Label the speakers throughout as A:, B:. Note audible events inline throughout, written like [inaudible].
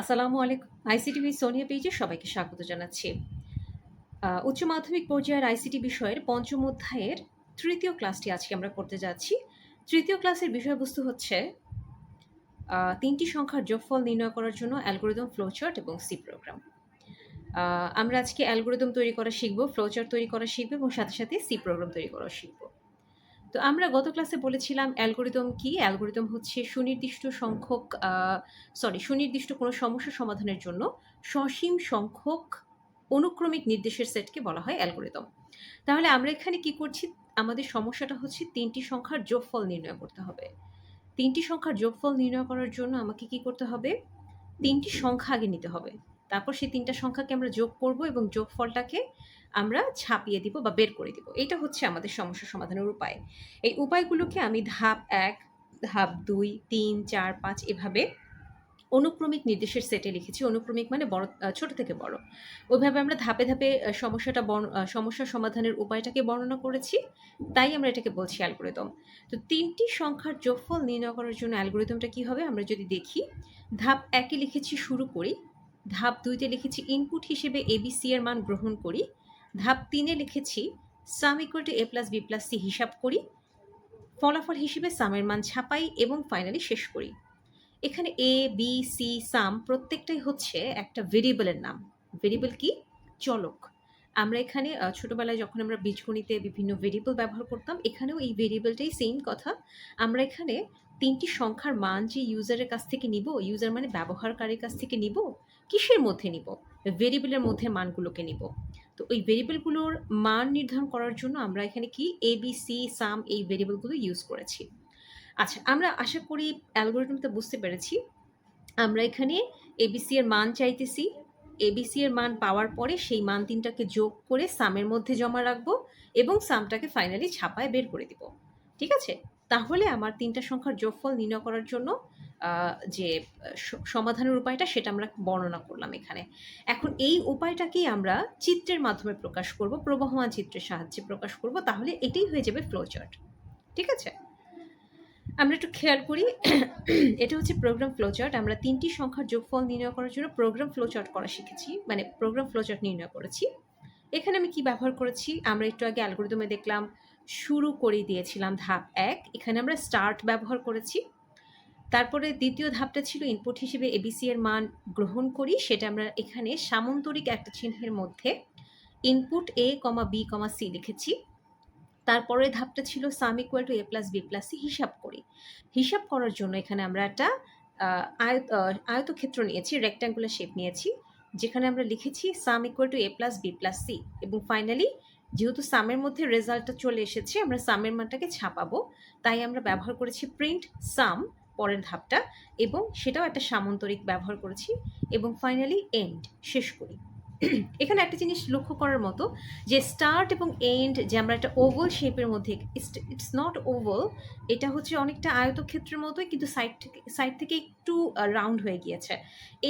A: আসসালামু আলাইকুম। আইসিটিভি সোনিয়া পেজে সবাইকে স্বাগত জানাচ্ছি। উচ্চ মাধ্যমিক পর্যায়ের আইসিটি বিষয়ের পঞ্চম অধ্যায়ের তৃতীয় ক্লাসটি আজকে আমরা করতে যাচ্ছি। তৃতীয় ক্লাসের বিষয়বস্তু হচ্ছে তিনটি সংখ্যার যোগফল নির্ণয় করার জন্য অ্যালগোরিদম ফ্লোচার্ট এবং সি প্রোগ্রাম আমরা আজকে অ্যালগোরিদম তৈরি করা শিখব ফ্লোচার্ট তৈরি করা শিখব এবং সাথে সাথে সি প্রোগ্রাম তৈরি করা শিখব। তো আমরা গত ক্লাসে বলেছিলাম অ্যালগোরিদম কি? অ্যালগোরিদম হচ্ছে সুনির্দিষ্ট সংখ্যক সরি সুনির্দিষ্ট কোনো সমস্যা সমাধানের জন্য সসীম সংখ্যক অনুক্রমিক নির্দেশের সেটকে বলা হয় অ্যালগোরিদম তাহলে আমরা এখানে কি করছি? আমাদের সমস্যাটা হচ্ছে তিনটি সংখ্যার যোগফল নির্ণয় করতে হবে। তিনটি সংখ্যার যোগফল নির্ণয় করার জন্য আমাকে কি করতে হবে? তিনটি সংখ্যা আগে নিতে হবে। তারপর সেই তিনটা সংখ্যাকে আমরা যোগ করব এবং যোগফলটাকে আমরা ছাপিয়ে দিব বা বের করে দিব। এটা হচ্ছে আমাদের সমস্যা সমাধানের উপায়। এই উপায়গুলোকে আমি ধাপ এক, ধাপ দুই, তিন, চার, পাঁচ এভাবে অনুক্রমিক নির্দেশের সেটে লিখেছি। অনুক্রমিক মানে বড় ছোট থেকে বড়। ওইভাবে আমরা ধাপে ধাপে সমস্যাটা সমস্যা সমাধানের উপায়টাকে বর্ণনা করেছি। তাই আমরা এটাকে বলছি অ্যালগোরিদম। তো তিনটি সংখ্যার যোগফল নির্ণয় করার জন্য অ্যালগোরিদমটা কি হবে? আমরা যদি দেখি, ধাপ একে লিখেছি শুরু করি, ধাপ দুইতে লিখেছি ইনপুট হিসেবে এবিসি এর মান গ্রহণ করি। ধাপ তিনে লিখেছি sum equal to A plus B plus C হিসাব করি, ফলাফল হিসেবে সামের মান ছাপাই এবং ফাইনালি শেষ করি। এখানে এ বি সি সাম প্রত্যেকটাই হচ্ছে একটা ভেরিয়েবলের নাম। ভেরিয়েবল কি? চলক। আমরা এখানে ছোটবেলায় যখন আমরা বীজগণিতে বিভিন্ন ভেরিয়েবল ব্যবহার করতাম, এখানেও এই ভেরিয়েবলটাই সেম কথা। আমরা এখানে তিনটি সংখ্যার মান যে ইউজারের কাছ থেকে নিব ইউজার মানে ব্যবহারকারীর কাছ থেকে নিব, কিসের মধ্যে নিব? ভেরিয়েবলের মধ্যে মানগুলোকে নিব। তো ওই ভেরিয়েবলগুলোর মান নির্ধারণ করার জন্য আমরা এখানে কি এ বি সি সাম এই ভেরিয়েবলগুলো ইউজ করেছি। আচ্ছা আমরা আশা করি অ্যালগোরিদমটা বুঝতে পেরেছি। আমরা এখানে এবিসি এর মান চাইতেছি। এবিসি এর মান পাওয়ার পরে সেই মান তিনটাকে যোগ করে সামের মধ্যে জমা রাখব এবং সামটাকে ফাইনালি ছাপায় বের করে দিব। ঠিক আছে? তাহলে আমার তিনটা সংখ্যার যোগফল নির্ণয় করার জন্য যে সমাধানের উপায়টা সেটা আমরা বর্ণনা করলাম এখানে। এখন এই উপায়টাকেই আমরা চিত্রের মাধ্যমে প্রকাশ করব, প্রবহমান চিত্রের সাহায্যে প্রকাশ করব, তাহলে এটাই হয়ে যাবে ফ্লোচার্ট ঠিক আছে? আমরা একটু খেয়াল করি, এটা হচ্ছে প্রোগ্রাম ফ্লোচার্ট আমরা তিনটি সংখ্যার যোগফল নির্ণয় করার জন্য প্রোগ্রাম ফ্লোচার্ট করা শিখেছি মানে প্রোগ্রাম ফ্লোচার্ট নির্ণয় করেছি। এখানে আমি কি ব্যবহার করেছি? আমরা একটু আগে অ্যালগোরিদমে দেখলাম শুরু করে দিয়েছিলাম ধাপ এক। এখানে আমরা স্টার্ট ব্যবহার করেছি। তারপরে দ্বিতীয় ধাপটা ছিল ইনপুট হিসেবে এবিসি এর মান গ্রহণ করি। সেটা আমরা এখানে সামন্তরিক একটা চিহ্নের মধ্যে input A comma B comma C লিখেছি। তারপরের ধাপটা ছিল sum equal to A plus B plus C হিসাব করি। হিসাব করার জন্য এখানে আমরা একটা আয়ত আয়তক্ষেত্র নিয়েছি রেক্ট্যাঙ্গুলার শেপ নিয়েছি। যেখানে আমরা লিখেছি sum equal to A plus B plus C এবং ফাইনালি যেহেতু সামের মধ্যে রেজাল্টটা চলে এসেছে, আমরা সামের মানটাকে ছাপাবো। তাই আমরা ব্যবহার করেছি প্রিন্ট সাম পরের ধাপটা, এবং সেটাও একটা সামন্তরিক ব্যবহার করেছি, এবং ফাইনালি এন্ড শেষ করি। এখানে একটা জিনিস লক্ষ্য করার মতো, যে স্টার্ট এবং এন্ড যে আমরা একটা ওভাল শেপের মধ্যে ইটস নট ওভাল এটা হচ্ছে অনেকটা আয়তক্ষেত্রের মতোই, কিন্তু সাইড থেকে সাইড থেকে একটু রাউন্ড হয়ে গিয়েছে।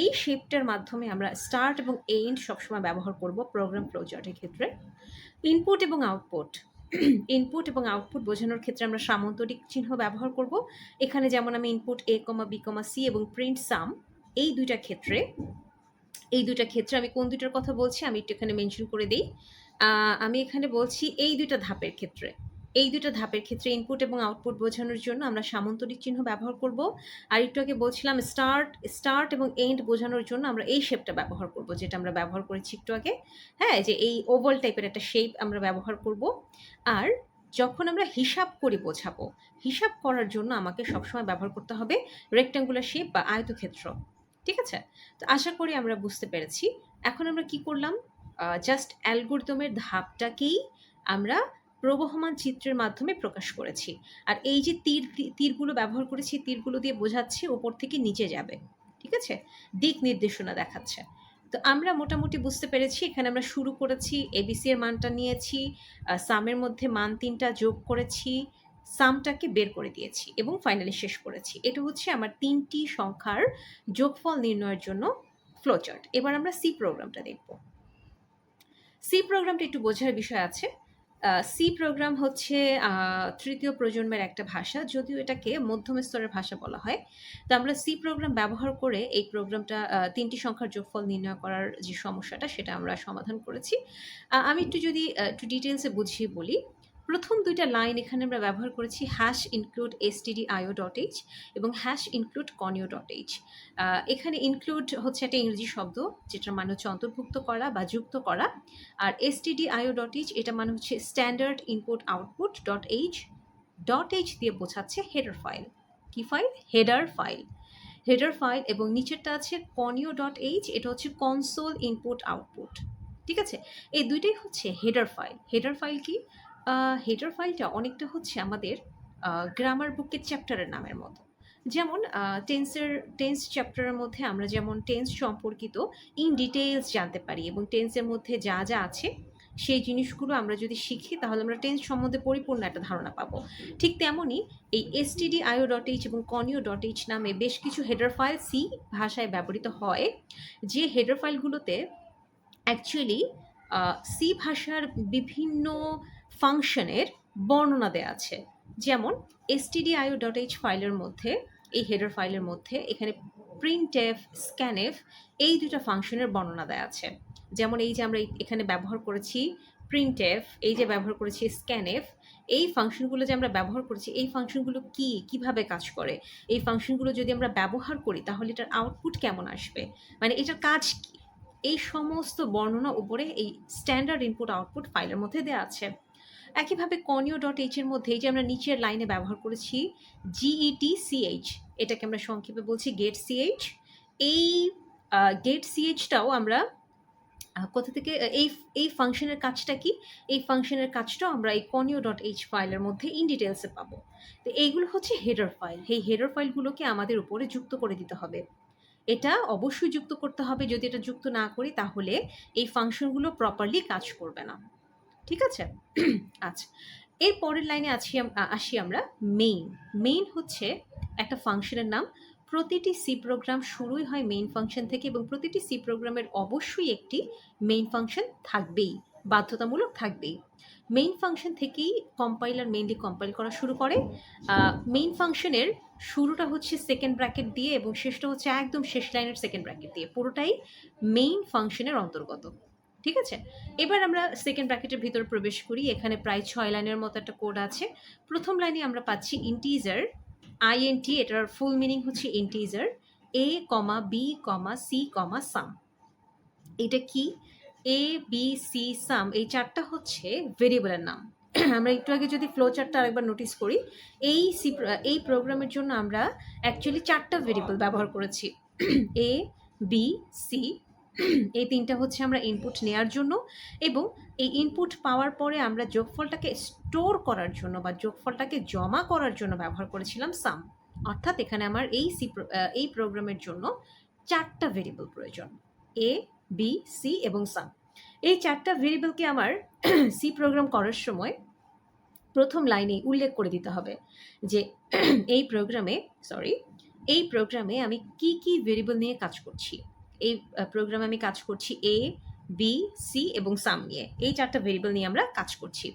A: এই শেপটার মাধ্যমে আমরা স্টার্ট এবং এন্ড সবসময় ব্যবহার করব প্রোগ্রাম ফ্লোচার্টের ক্ষেত্রে। ইনপুট এবং আউটপুট ইনপুট [clears throat] এবং আউটপুট বোঝানোর ক্ষেত্রে আমরা সামন্তরিক চিহ্ন ব্যবহার করব। এখানে যেমন আমি input A comma B comma C এবং প্রিন্ট সাম এই দুইটা ক্ষেত্রে, এই দুইটা ক্ষেত্রে আমি কোন দুইটার কথা বলছি আমি একটু এখানে মেনশন করে দিই। আমি এখানে বলছি এই দুইটা ধাপের ক্ষেত্রে। এই দুইটা ধাপের ক্ষেত্রে ইনপুট এবং আউটপুট বোঝানোর জন্য আমরা সামন্তরিক চিহ্ন ব্যবহার করব। আর একটু আগে বলছিলাম স্টার্ট স্টার্ট এবং এন্ড বোঝানোর জন্য আমরা এই শেপটা ব্যবহার করব, যেটা আমরা ব্যবহার করেছি একটু আগে। হ্যাঁ যে এই ওভাল টাইপের একটা শেপ আমরা ব্যবহার করব। আর যখন আমরা হিসাব করে বোঝাবো, হিসাব করার জন্য আমাকে সবসময় ব্যবহার করতে হবে রেক্ট্যাঙ্গুলার শেপ বা আয়তক্ষেত্র। ঠিক আছে? তো আশা করি আমরা বুঝতে পেরেছি। এখন আমরা কি করলাম? জাস্ট অ্যালগোরিদমের ধাপটাকেই আমরা প্রবহমান চিত্রের মাধ্যমে প্রকাশ করেছি। আর এই যে তীর তীরগুলো ব্যবহার করেছি, তীরগুলো দিয়ে বোঝাচ্ছি ওপর থেকে নিচে যাবে। ঠিক আছে? দিক নির্দেশনা দেখাচ্ছে। তো আমরা মোটামুটি বুঝতে পেরেছি, এখানে আমরা শুরু করেছি এবিসি এর মানটা নিয়েছি সামের মধ্যে মান তিনটা যোগ করেছি সামটাকে বের করে দিয়েছি এবং ফাইনালি শেষ করেছি। এটা হচ্ছে আমার তিনটি সংখ্যার যোগফল নির্ণয়ের জন্য ফ্লোচার্ট এবার আমরা সি প্রোগ্রামটা দেখব। সি প্রোগ্রামটা একটু বোঝার বিষয় আছে। সি প্রোগ্রাম হচ্ছে তৃতীয় প্রজন্মের একটা ভাষা, যদিও এটাকে মধ্যম স্তরের ভাষা বলা হয়। তো আমরা সি প্রোগ্রাম ব্যবহার করে এই প্রোগ্রামটা তিনটি সংখ্যার যোগফল নির্ণয় করার যে সমস্যাটা, সেটা আমরা সমাধান করেছি। আমি একটু যদি একটু ডিটেলসে বুঝিয়ে বলি। প্রথম দুইটা লাইন এখানে আমরা ব্যবহার করেছি hash include STD IO dot H এবং hash include conio dot H এখানে ইনক্লুড হচ্ছে একটা ইংরেজি শব্দ, যেটার মানে হচ্ছে অন্তর্ভুক্ত করা বা যুক্ত করা। আর এসটিডি আইও ডট এইচ এটা মানে হচ্ছে standard input output dot H dot H দিয়ে বোঝাচ্ছে হেডার ফাইল কি file header file header file এবং নিচেরটা আছে কনিও ডট এইচ এটা হচ্ছে কনসোল ইনপুট আউটপুট ঠিক আছে? এই দুইটাই হচ্ছে হেডার ফাইল হেডার ফাইল কি? হেডার ফাইলটা অনেকটা হচ্ছে আমাদের গ্রামার বুকের চ্যাপ্টারের নামের মতো। যেমন টেন্সের টেন্স চ্যাপ্টারের মধ্যে আমরা যেমন টেন্স সম্পর্কিত ইন ডিটেলস জানতে পারি এবং টেন্সের মধ্যে যা যা আছে, সেই জিনিসগুলো আমরা যদি শিখি, তাহলে আমরা টেন্স সম্বন্ধে পরিপূর্ণ একটা ধারণা পাবো। ঠিক তেমনই এই S T D I O dot H এবং কনিও ডট এইচ নামে বেশ কিছু হেডার ফাইল সি ভাষায় ব্যবহৃত হয়, যে হেডার ফাইলগুলোতে অ্যাকচুয়ালি সি ভাষার বিভিন্ন ফাংশনের বর্ণনা দেওয়া আছে। যেমন এসটিডি আইও ডট এইচ ফাইলের মধ্যে, এই হেডার ফাইলের মধ্যে, এখানে প্রিন্ট এফ স্ক্যানএফ এই দুটো ফাংশনের বর্ণনা দেওয়া আছে। যেমন এই যে আমরা এখানে ব্যবহার করেছি প্রিন্ট এফ এই যে ব্যবহার করেছি স্ক্যানএফ এই ফাংশনগুলো যে আমরা ব্যবহার করেছি, এই ফাংশনগুলো কি, কীভাবে কাজ করে, এই ফাংশনগুলো যদি আমরা ব্যবহার করি, তাহলে এটার আউটপুট কেমন আসবে? মানে এটার কাজ কি? এই সমস্ত বর্ণনা উপরে এই স্ট্যান্ডার্ড ইনপুট আউটপুট ফাইলের মধ্যে দেওয়া আছে। একইভাবে কনিও ডট এইচ এর মধ্যে এই যে আমরা নিচের লাইনে ব্যবহার করেছি জিইটি সিএইচ এটাকে আমরা সংক্ষেপে বলছি গেট সিএইচ এই গেট সিএইচটাও আমরা কোথা থেকে এই এই ফাংশনের কাজটা কি? এই ফাংশনের কাজটাও আমরা এই কনিও ডট এইচ ফাইলের মধ্যে ইন ডিটেলসে পাবো। তো এইগুলো হচ্ছে হেডার ফাইল এই হেডার ফাইলগুলোকে আমাদের উপরে যুক্ত করে দিতে হবে। এটা অবশ্যই যুক্ত করতে হবে। যদি এটা যুক্ত না করি, তাহলে এই ফাংশনগুলো প্রপারলি কাজ করবে না। ঠিক আছে? আচ্ছা এর পরের লাইনে আছি আসি আমরা মেইন মেইন হচ্ছে একটা ফাংশনের নাম, প্রতিটি সি প্রোগ্রাম শুরুই হয় মেইন ফাংশন থেকে এবং প্রতিটি সি প্রোগ্রামের অবশ্যই একটি মেইন ফাংশন থাকবেই, বাধ্যতামূলক থাকবেই। মেইন ফাংশন থেকেই কম্পাইলার মেইনলি কম্পাইল করা শুরু করে। মেইন ফাংশনের শুরুটা হচ্ছে সেকেন্ড ব্র্যাকেট দিয়ে এবং শেষটা হচ্ছে একদম শেষ লাইনের সেকেন্ড ব্র্যাকেট দিয়ে। পুরোটাই মেইন ফাংশনের অন্তর্গত। ঠিক আছে? এবার আমরা সেকেন্ড ব্র্যাকেটের ভিতর প্রবেশ করি, এখানে প্রায় ছয় লাইনের মতো একটা কোড আছে। প্রথম লাইনে আমরা পাচ্ছি ইন্টিজার আইএনটি এটার ফুল মিনিং হচ্ছে integer A comma B comma C comma sum এটা কি? এ বি সি সাম এই চারটা হচ্ছে ভেরিয়েবলের নাম। আমরা একটু আগে যদি ফ্লো চার্টটা আরেকবার নোটিস করি, এই সি এই প্রোগ্রামের জন্য আমরা অ্যাকচুয়ালি চারটা ভেরিয়েবল ব্যবহার করেছি। এ বি সি এই তিনটা হচ্ছে আমরা ইনপুট নেয়ার জন্য এবং এই ইনপুট পাওয়ার পরে আমরা যোগফলটাকে স্টোর করার জন্য বা যোগফলটাকে জমা করার জন্য ব্যবহার করেছিলাম সাম অর্থাৎ এখানে আমার এই সি এই প্রোগ্রামের জন্য চারটা ভেরিয়েবল প্রয়োজন এ বি সি এবং সাম এই চারটা ভেরিয়েবলকে আমার [clears throat] সি প্রোগ্রাম করার সময় প্রথম লাইনে উল্লেখ করে দিতে হবে যে [clears throat] এই প্রোগ্রামে সরি এই প্রোগ্রামে আমি কি কি ভেরিয়েবল নিয়ে কাজ করছি। এই প্রোগ্রামে আমি কাজ করছি এ বি সি এবং সাম নিয়ে। এই চারটা ভেরিয়েবল নিয়ে আমরা কাজ করছি।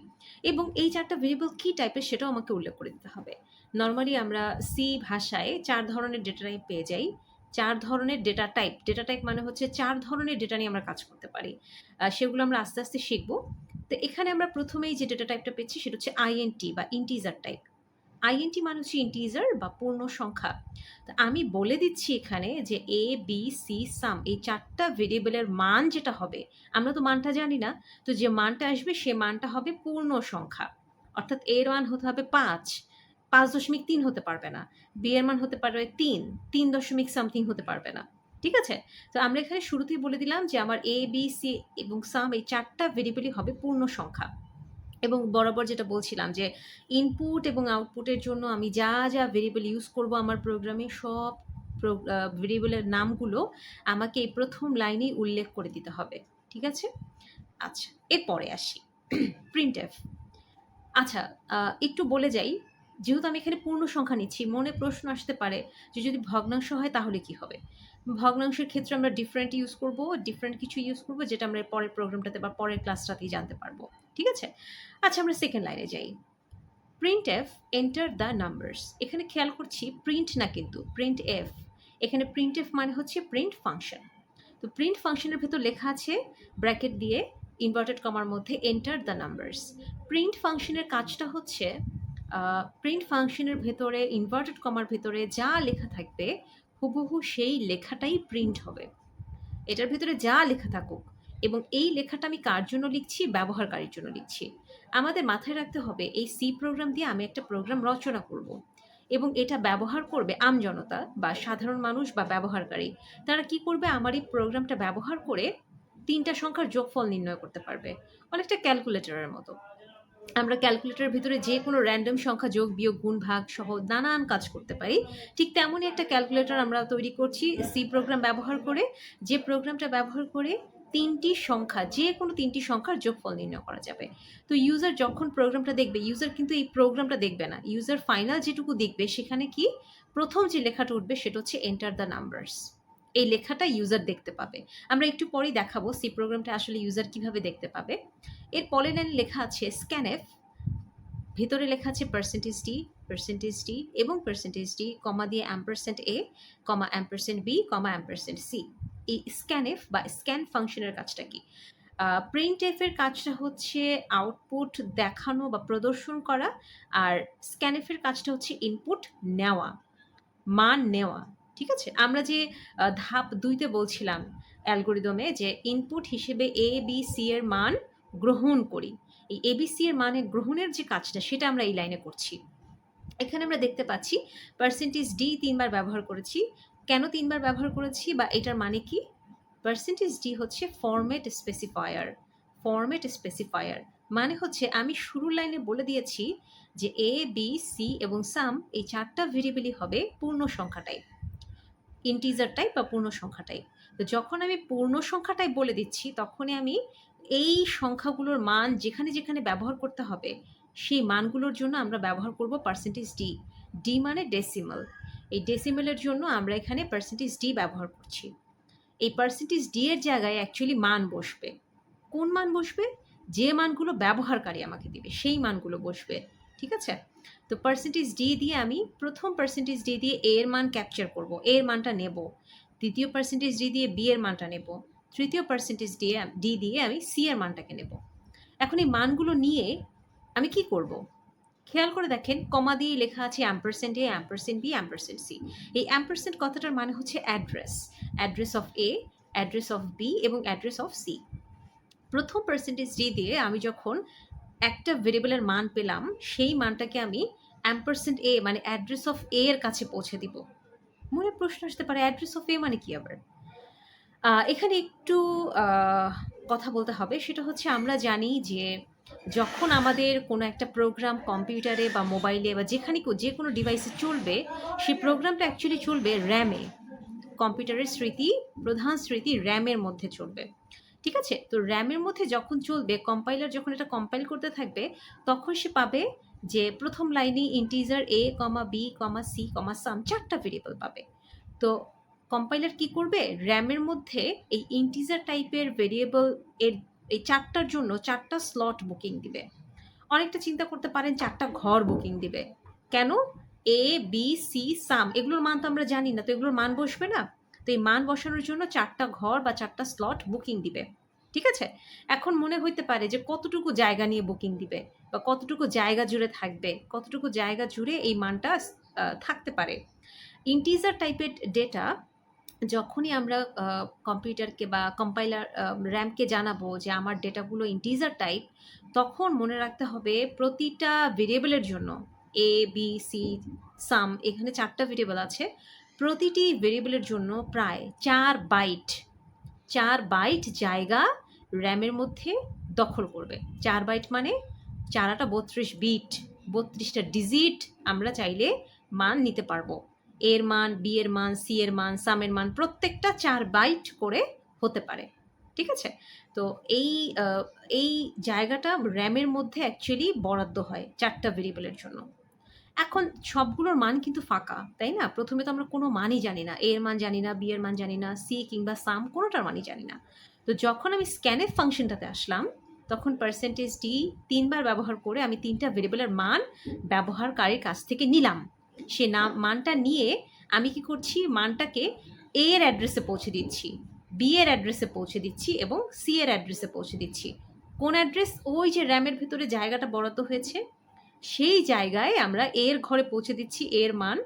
A: এবং এই চারটা ভেরিয়েবল কী টাইপের সেটাও আমাকে উল্লেখ করে দিতে হবে। নর্মালি আমরা সি ভাষায় চার ধরনের ডেটা টাইপ পেয়ে যাই। চার ধরনের ডেটা টাইপ ডেটা টাইপ মানে হচ্ছে চার ধরনের ডেটা নিয়ে আমরা কাজ করতে পারি। সেগুলো আমরা আস্তে আস্তে শিখব। তো এখানে আমরা প্রথমেই যে ডেটা টাইপটা পেয়েছি সেটা হচ্ছে আইএনটি বা ইন্টিজার টাইপ আইএনটি মানে হচ্ছে ইন্টিজার বা পূর্ণ সংখ্যা। তো আমি বলে দিচ্ছি এখানে যে এ বি সি সাম এই চারটা ভেরিয়েবলের মান যেটা হবে, আমরা তো মানটা জানি না, তো যে মানটা আসবে সে মানটা হবে পূর্ণ সংখ্যা। অর্থাৎ এর মান হতে হবে পাঁচ পাঁচ দশমিক তিন হতে পারবে না। বি এর মান হতে পারবে তিন তিন দশমিক সামথিং হতে পারবে না। ঠিক আছে? তো আমরা এখানে শুরুতেই বলে দিলাম যে আমার এ বি সি এবং সাম এই চারটা ভেরিয়েবলই হবে পূর্ণ সংখ্যা। এবং বরাবর যেটা বলছিলাম যে ইনপুট এবং আউটপুটের জন্য আমি যা যা ভেরিয়েবল ইউজ করব আমার প্রোগ্রামে সব ভেরিয়েবলের নামগুলো আমাকে এই প্রথম লাইনেই উল্লেখ করে দিতে হবে, ঠিক আছে? আচ্ছা এরপরে আসি। [clears throat] প্রিন্ট এফ আচ্ছা একটু বলে যাই, যেহেতু আমি এখানে পূর্ণ সংখ্যা নিচ্ছি, মনে প্রশ্ন আসতে পারে যে যদি ভগ্নাংশ হয় তাহলে কি হবে? ভগ্নাংশের ক্ষেত্রে আমরা ডিফারেন্ট ইউজ করব ডিফারেন্ট কিছু ইউজ করব, যেটা আমরা পরের প্রোগ্রামটাতে বা পরের ক্লাসটাতেই জানতে পারব। ঠিক আছে? আচ্ছা আমরা সেকেন্ড লাইনে যাই। Print F enter the numbers এখানে খেয়াল করছি প্রিন্ট না কিন্তু প্রিন্ট এফ এখানে প্রিন্ট এফ মানে হচ্ছে প্রিন্ট ফাংশন তো প্রিন্ট ফাংশনের ভেতর লেখা আছে ব্র্যাকেট দিয়ে ইনভার্টেড কমার মধ্যে এন্টার দ্য নাম্বারস প্রিন্ট ফাংশনের কাজটা হচ্ছে প্রিন্ট ফাংশনের ভেতরে ইনভার্টেড কমার ভেতরে যা লেখা থাকবে, হুবহু সেই লেখাটাই প্রিন্ট হবে। এটার ভেতরে যা লেখা থাকুক এবং এই লেখাটা আমি কার জন্য লিখছি? ব্যবহারকারীর জন্য লিখছি। আমাদের মাথায় রাখতে হবে, এই সি প্রোগ্রাম দিয়ে আমি একটা প্রোগ্রাম রচনা করব। এবং এটা ব্যবহার করবে আমজনতা বা সাধারণ মানুষ বা ব্যবহারকারী। তারা কি করবে? আমার এই প্রোগ্রামটা ব্যবহার করে তিনটা সংখ্যার যোগফল নির্ণয় করতে পারবে। অনেকটা ক্যালকুলেটরের মতো। আমরা ক্যালকুলেটরের ভিতরে যে কোনো র্যান্ডম সংখ্যা যোগ, বিয়োগ, গুণ, ভাগ সহ নানান কাজ করতে পারি। ঠিক তেমনই একটা ক্যালকুলেটর আমরা তৈরি করছি সি প্রোগ্রাম ব্যবহার করে। যে প্রোগ্রামটা ব্যবহার করে তিনটি সংখ্যা, যে কোনো তিনটি সংখ্যার যোগফল নির্ণয় করা যাবে। তো ইউজার যখন প্রোগ্রামটা দেখবে ইউজার কিন্তু এই প্রোগ্রামটা দেখবে না। ইউজার ফাইনাল যেটুকু দেখবে, সেখানে কি? প্রথম যে লেখাটা উঠবে, সেটা হচ্ছে এন্টার দ্য নাম্বারস এই লেখাটা ইউজার দেখতে পাবে। আমরা একটু পরেই দেখাবো সি প্রোগ্রামটা আসলে ইউজার কীভাবে দেখতে পাবে। এর পরের লাইনে লেখা আছে স্ক্যানএফ ভিতরে লেখা আছে পার্সেন্টেজ ডি পার্সেন্টেজ ডি এবং পার্সেন্টেজ ডি কমা দিয়ে ampersand A comma ampersand B comma ampersand C এই স্ক্যানএফ বা স্ক্যান ফাংশনের কাজটা কি? প্রিন্ট এফের কাজটা হচ্ছে আউটপুট দেখানো বা প্রদর্শন করা আর স্ক্যানএফের কাজটা হচ্ছে ইনপুট নেওয়া, মান নেওয়া, ঠিক আছে? আমরা যে ধাপ দুইতে বলছিলাম অ্যালগোরিদমে যে ইনপুট হিসেবে এ বি সি এর মান গ্রহণ করি। এই এবিসি এর মানে গ্রহণের যে কাজটা সেটা আমরা এই লাইনে করছি। এখানে আমরা দেখতে পাচ্ছি পার্সেন্টেজ ডি তিনবার ব্যবহার করেছি কেন তিনবার ব্যবহার করেছি বা এটার মানে কি? পার্সেন্টেজ ডি হচ্ছে ফরম্যাট স্পেসিফায়ার ফরম্যাট স্পেসিফায়ার মানে হচ্ছে আমি শুরুর লাইনে বলে দিয়েছি যে এ বি সি এবং সাম এই চারটা ভেরিয়েবলই হবে পূর্ণ সংখ্যা টাইপ ইন্টিজার টাইপ বা পূর্ণ সংখ্যা টাইপ তো যখন আমি পূর্ণ সংখ্যা টাইপ বলে দিচ্ছি, তখনই আমি এই সংখ্যাগুলোর মান যেখানে যেখানে ব্যবহার করতে হবে, সেই মানগুলোর জন্য আমরা ব্যবহার করব পার্সেন্টেজ ডি ডি মানে ডেসিমাল এই ডেসিমালের জন্য আমরা এখানে পার্সেন্টেজ ডি ব্যবহার করছি। এই পার্সেন্টেজ ডি এর জায়গায় অ্যাকচুয়ালি মান বসবে। কোন মান বসবে? যে মানগুলো ব্যবহারকারী আমাকে দিবে, সেই মানগুলো বসবে, ঠিক আছে? তো পার্সেন্টেজ ডি দিয়ে আমি প্রথম পার্সেন্টেজ ডি দিয়ে এ এর মান ক্যাপচার করব এ এর মানটা নেব। দ্বিতীয় পার্সেন্টেজ ডি দিয়ে বি এর মানটা নেব। তৃতীয় পার্সেন্টেজ দিয়ে ডি দিয়ে আমি সি এর মানটাকে নেব। এখন এই মানগুলো নিয়ে আমি কি করব? খেয়াল করে দেখেন, কমা দিয়ে লেখা আছে ampersand A ampersand B ampersand C এই অ্যাম্পারসেন্ট কথাটার মানে হচ্ছে address address of A address of B এবং অ্যাড্রেস অফ সি প্রথম পার্সেন্টেজ ডি দিয়ে আমি যখন একটা ভেরিয়েবলের মান পেলাম, সেই মানটাকে আমি অ্যাম্পারসেন্ট এ মানে অ্যাড্রেস অফ এ এর কাছে পৌঁছে দিব। মনে প্রশ্ন আসতে পারে অ্যাড্রেস অফ এ মানে কি আবার? এখানে একটু কথা বলতে হবে। সেটা হচ্ছে আমরা জানি যে যখন আমাদের কোনো একটা প্রোগ্রাম কম্পিউটারে বা মোবাইলে বা যেখানে যে কোনো ডিভাইসে চলবে, সেই প্রোগ্রামটা অ্যাকচুয়ালি চলবে র্যামে কম্পিউটারের স্মৃতি, প্রধান স্মৃতি র্যামের মধ্যে চলবে। ঠিক আছে? তো র্যামের মধ্যে যখন চলবে কম্পাইলার যখন এটা কম্পাইল করতে থাকবে, তখন সে পাবে যে প্রথম লাইনে integer A comma B comma C comma sum চারটা ভেরিয়েবল পাবে। তো কম্পাইলার কি করবে? র্যামের মধ্যে এই ইন্টিজার টাইপের ভেরিয়েবল এর এই চারটার জন্য চারটা স্লট বুকিং দিবে। অনেকটা চিন্তা করতে পারেন চারটা ঘর বুকিং দিবে। কেন? এ বি সি সাম এগুলোর মান তো আমরা জানি না, তো এগুলোর মান বসবে না? তো এই মান বসানোর জন্য চারটা ঘর বা চারটা স্লট বুকিং দিবে। ঠিক আছে? এখন মনে হইতে পারে যে কতটুকু জায়গা নিয়ে বুকিং দিবে বা কতটুকু জায়গা জুড়ে থাকবে, কতটুকু জায়গা জুড়ে এই মানটা থাকতে পারে। ইন্টিজার টাইপের ডেটা যখনই আমরা কম্পিউটারকে বা কম্পাইলার র্যামকে জানাব যে আমার ডেটাগুলো ইন্টিজার টাইপ তখন মনে রাখতে হবে প্রতিটা ভেরিয়েবলের জন্য এ বি সি সাম এখানে চারটা ভেরিয়েবল আছে, প্রতিটি ভেরিয়েবলের জন্য প্রায় চার বাইট চার বাইট জায়গা র্যামের মধ্যে দখল করবে। চার বাইট মানে চারাটা বত্রিশ বিট, বত্রিশটা ডিজিট আমরা চাইলে মান নিতে পারব। এর মান, বি এর মান, সি এর মান সামের মান প্রত্যেকটা চার বাইট করে হতে পারে, ঠিক আছে? তো এই এই জায়গাটা র্যামের মধ্যে অ্যাকচুয়ালি বরাদ্দ হয় চারটা ভেরিয়েবলের জন্য। এখন সবগুলোর মান কিন্তু ফাঁকা, তাই না? প্রথমে তো আমরা কোনো মানই জানি না এর মান জানি না, বি এর মান জানি না, সি কিংবা সাম কোনোটার মানই জানি না। তো যখন আমি স্ক্যানের ফাংশনটাতে আসলাম, তখন পার্সেন্টেজ ডি তিনবার ব্যবহার করে আমি তিনটা ভেরিয়েবলের মান ব্যবহারকারীর কাছ থেকে নিলাম। সে নাম মানটা নিয়ে আমি কি করছি? মানটাকে এ এর অ্যাড্রেসে পৌঁছে দিচ্ছি বি এর অ্যাড্রেসে পৌঁছে দিচ্ছি এবং সি এর অ্যাড্রেসে পৌঁছে দিচ্ছি। কোন অ্যাড্রেস ওই যে র্যামের ভিতরে জায়গাটা বরাদ্দ হয়েছে, সেই জায়গায় আমরা এ এর ঘরে পৌঁছে দিচ্ছি এ এর মান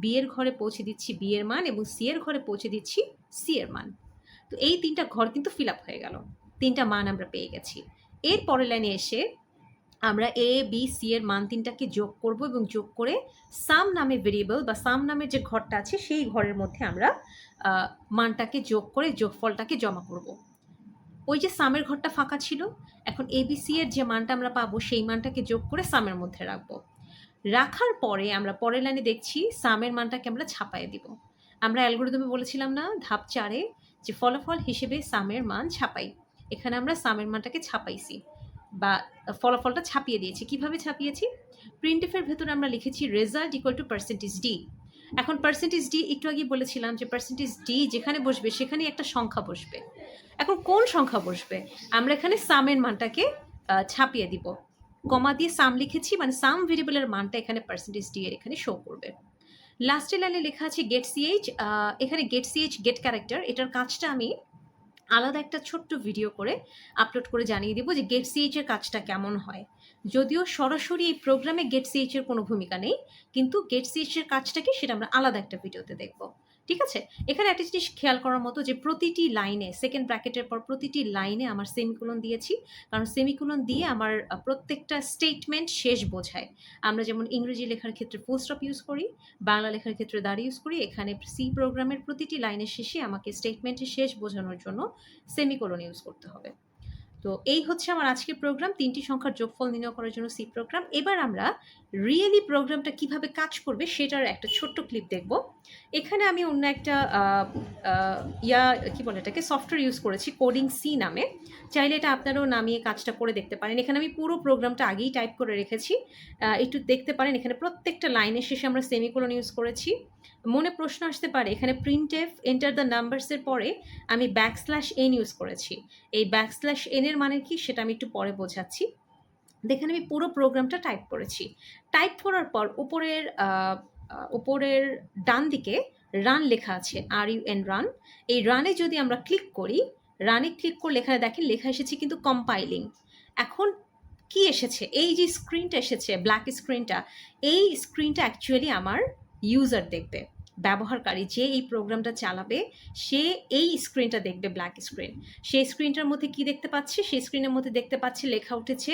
A: বি এর ঘরে পৌঁছে দিচ্ছি বি এর মান এবং সি এর ঘরে পৌঁছে দিচ্ছি সি এর মান। তো এই তিনটা ঘর কিন্তু ফিল আপ হয়ে গেল, তিনটা মান আমরা পেয়ে গেছি। এর পরের লাইনে এসে আমরা এ বি সি এর মান তিনটাকে যোগ করব এবং যোগ করে সাম নামে ভেরিয়েবল বা সাম নামের যে ঘরটা আছে, সেই ঘরের মধ্যে আমরা মানটাকে যোগ করে যোগফলটাকে জমা করব। ওই যে সামের ঘরটা ফাঁকা ছিল, এখন এবিসি এর যে মানটা আমরা পাবো, সেই মানটাকে যোগ করে সামের মধ্যে রাখব। রাখার পরে আমরা পরের লাইনে দেখছি, সামের মানটাকে আমরা ছাপায় দিব। আমরা অ্যালগোরিদমে বলেছিলাম না, ধাপ চারে যে ফলাফল হিসেবে সামের মান ছাপাই। এখানে আমরা সামের মানটাকে ছাপাইছি। বা ফলাফলটা ছাপিয়ে দিয়েছি। কীভাবে ছাপিয়েছি? প্রিন্টএফের ভেতরে আমরা লিখেছি result equal to percentage D এখন পার্সেন্টেজ ডি একটু আগে বলেছিলাম যে পার্সেন্টেজ ডি যেখানে বসবে সেখানে একটা সংখ্যা বসবে। এখন কোন সংখ্যা বসবে? আমরা এখানে সামের মানটাকে ছাপিয়ে দিব। কমা দিয়ে সাম লিখেছি মানে সাম ভেরিয়েবলের মানটা এখানে পার্সেন্টেজ ডি এর এখানে শো করবে। লাস্টে লাইনে লেখা আছে গেট সিএইচ এখানে গেট সিএইচ গেট ক্যারেক্টার এটার কাজটা আমি আলাদা একটা ছোট্ট ভিডিও করে আপলোড করে জানিয়ে দিব যে গেট সিএইচ এর কাজটা কেমন হয়। যদিও সরাসরি এই প্রোগ্রামে গেট সিএইচ এর কোনো ভূমিকা নেই, কিন্তু গেট সিএইচ এর কাজটাকে সেটা আমরা আলাদা একটা ভিডিওতে দেখব। ঠিক আছে? এখানে একটা জিনিস খেয়াল করার মতো যে প্রতিটি লাইনে সেকেন্ড ব্র্যাকেটের পর প্রতিটি লাইনে আমার সেমিকুলন দিয়েছি। কারণ সেমিকুলন দিয়ে আমার প্রত্যেকটা স্টেটমেন্ট শেষ বোঝায়। আমরা যেমন ইংরেজি লেখার ক্ষেত্রে ফুল স্টপ ইউজ করি, বাংলা লেখার ক্ষেত্রে দাঁড়ি ইউজ করি, এখানে সি প্রোগ্রামের প্রতিটি লাইনের শেষে আমাকে স্টেটমেন্টের শেষ বোঝানোর জন্য সেমিকোলন ইউজ করতে হবে। তো এই হচ্ছে আমার আজকের প্রোগ্রাম তিনটি সংখ্যার যোগফল নির্ণয় করার জন্য সি প্রোগ্রাম এবার আমরা রিয়েলি প্রোগ্রামটা কীভাবে কাজ করবে সেটার একটা ছোট্ট ক্লিপ দেখব। এখানে আমি অন্য একটা ইয়া, কি বলে এটাকে সফটওয়্যার ইউজ করেছি কোডিং সি নামে। চাইলে এটা আপনারাও নামিয়ে কাজটা করে দেখতে পারেন। এখানে আমি পুরো প্রোগ্রামটা আগেই টাইপ করে রেখেছি। একটু দেখতে পারেন, এখানে প্রত্যেকটা লাইনের শেষে আমরা সেমিকোলন ইউজ করেছি। মনে প্রশ্ন আসতে পারে, এখানে প্রিন্ট এফ এন্টার দ্য নাম্বারসের পরে আমি ব্যাকস্ল্যাশ এন ইউজ করেছি। এই ব্যাকস্ল্যাশ এনের মানে কি সেটা আমি একটু পরে বোঝাচ্ছি। দেখেন আমি পুরো প্রোগ্রামটা টাইপ করেছি। টাইপ করার পর উপরের উপরের ডান দিকে রান লেখা আছে আর ইউ এন রান এই রানে যদি আমরা ক্লিক করি রানে ক্লিক করলে এখানে দেখেন লেখা এসেছে কিন্তু কম্পাইলিং এখন কি এসেছে? এই যে স্ক্রিনটা এসেছে ব্ল্যাক স্ক্রিনটা এই স্ক্রিনটা অ্যাকচুয়ালি আমার ইউজার দেখবে, ব্যবহারকারী যে এই প্রোগ্রামটা চালাবে, সে এই স্ক্রিনটা দেখবে ব্ল্যাক স্ক্রিন সেই স্ক্রিনটার মধ্যে কি দেখতে পাচ্ছে? সেই স্ক্রিনের মধ্যে দেখতে পাচ্ছি, লেখা উঠেছে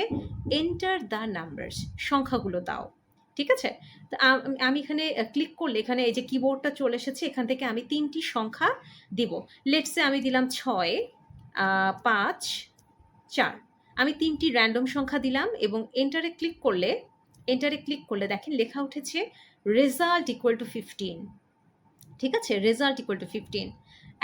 A: এন্টার দ্য নাম্বারস সংখ্যাগুলো দাও। ঠিক আছে? তো আমি এখানে ক্লিক করলে এখানে এই যে কিবোর্ডটা চলে এসেছে, এখান থেকে আমি তিনটি সংখ্যা দিব। লেটসে আমি দিলাম ছয় পাঁচ, চার। আমি তিনটি র্যান্ডম সংখ্যা দিলাম এবং এন্টারে ক্লিক করলে এন্টারে ক্লিক করলে দেখেন লেখা উঠেছে রেজাল্ট ইকুয়াল টু ফিফটিন ঠিক আছে? রেজাল্ট ইকুয়াল টু ফিফটিন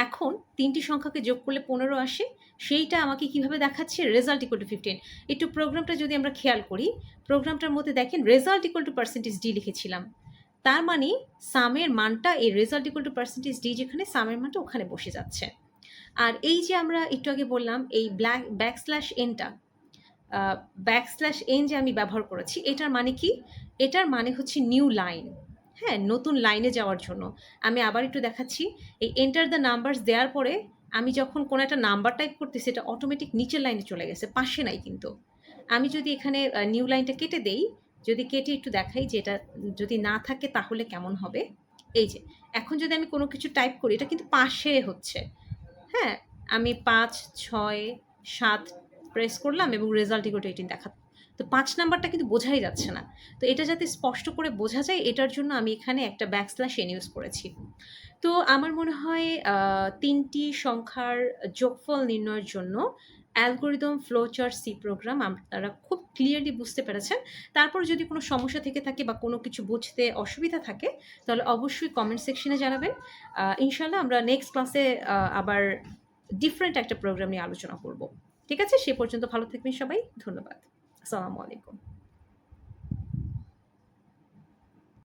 A: এখন তিনটি সংখ্যাকে যোগ করলে পনেরো আসে। সেইটা আমাকে কীভাবে দেখাচ্ছে? রেজাল্ট ইকুয়াল টু ফিফটিন একটু প্রোগ্রামটা যদি আমরা খেয়াল করি প্রোগ্রামটার মধ্যে দেখেন result equal to percentage D লিখেছিলাম। তার মানে সামের মানটা এই result equal to percentage D যেখানে সামের মানটা ওখানে বসে যাচ্ছে। আর এই যে আমরা একটু আগে বললাম, এই ব্ল্যাক ব্যাক স্ল্যাশ এনটা ব্যাক স্ল্যাশ এন যে আমি ব্যবহার করেছি, এটার মানে কি? এটার মানে হচ্ছে নিউ লাইন হ্যাঁ নতুন লাইনে যাওয়ার জন্য। আমি আবার একটু দেখাচ্ছি। এই এন্টার দ্য নাম্বারস দেওয়ার পরে আমি যখন কোনো একটা নাম্বার টাইপ করতেছি, এটা অটোমেটিক নিচের লাইনে চলে গেছে, পাশে নাই কিন্তু। আমি যদি এখানে নিউ লাইনটা কেটে দেই, যদি কেটে একটু দেখাই যে এটা যদি না থাকে তাহলে কেমন হবে? এই যে, এখন যদি আমি কোনো কিছু টাইপ করি, এটা কিন্তু পাশে হচ্ছে। হ্যাঁ আমি পাঁচ, ছয়, সাত প্রেস করলাম এবং রেজাল্ট ইকুয়াল টু এইটিন দেখা তো পাঁচ নাম্বারটা কিন্তু বোঝাই যাচ্ছে না। তো এটা যাতে স্পষ্ট করে বোঝা যায়, এটার জন্য আমি এখানে একটা ব্যাকস্ল্যাশ এন ইউজ করেছি। তো আমার মনে হয় তিনটি সংখ্যার যোগফল নির্ণয়ের জন্য অ্যালগোরিদম, ফ্লোচার্ট, সি প্রোগ্রাম আপনারা খুব ক্লিয়ারলি বুঝতে পেরেছেন। তারপর যদি কোনো সমস্যা থেকে থাকে বা কোনো কিছু বুঝতে অসুবিধা থাকে, তাহলে অবশ্যই কমেন্ট সেকশনে জানাবেন। ইনশাল্লাহ আমরা নেক্সট ক্লাসে আবার ডিফারেন্ট একটা প্রোগ্রাম নিয়ে আলোচনা করব। ঠিক আছে? সে পর্যন্ত ভালো থাকবেন সবাই। ধন্যবাদ। আসসালামু আলাইকুম